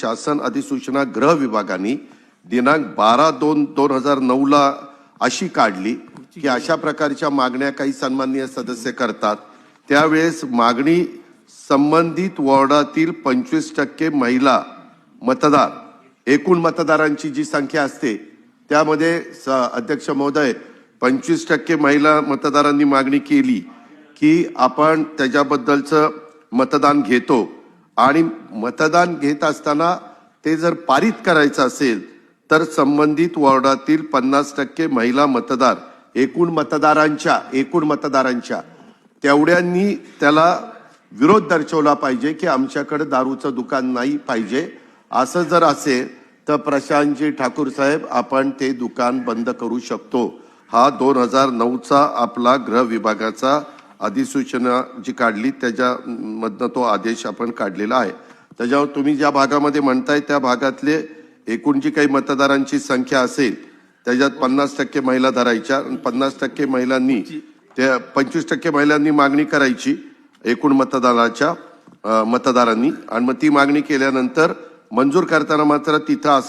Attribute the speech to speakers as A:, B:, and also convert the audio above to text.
A: शासन अधिसूचना गृह विभागाने दिनांक बारा दोन दोन हजार नऊला अशी काढली की अशा प्रकारच्या मागण्या काही सन्माननीय सदस्य करतात. त्यावेळेस मागणी संबंधित वॉर्डातील पंचवीस टक्के महिला मतदार एकूण मतदारांची जी संख्या असते त्यामध्ये स- अध्यक्ष महोदय पंचवीस टक्के महिला मतदारांनी मागणी केली की आपण त्याच्याबद्दलचं मतदान घेतो. आणि मतदान घेत असताना ते जर पारित करायचं असेल तर संबंधित वॉर्डातील पन्नास टक्के महिला मतदार एकूण मतदारांच्या एकूण मतदारांच्या तेवढ्यांनी त्याला विरोध दर्शवला पाहिजे की आमच्याकडे दारूचं दुकान नाही पाहिजे. असं जर असेल तर प्रशांतजी ठाकूर साहेब आपण ते दुकान बंद करू शकतो. हा दोन हजार नऊचा आपला गृह विभागाचा अधिसूचना जी काढली त्याच्यामधनं तो आदेश आपण काढलेला आहे. त्याच्यावर तुम्ही ज्या भागामध्ये म्हणताय त्या भागातले एकूण जी काही मतदारांची संख्या असेल त्याच्यात पन्नास टक्के महिला धरायच्या आणि पन्नास टक्के महिलांनी त्या पंचवीस टक्के महिलांनी मागणी करायची एकूण मतदाराच्या मतदारांनी. आणि मग ती मागणी केल्यानंतर मंजूर करताना मात्र तिथं असणं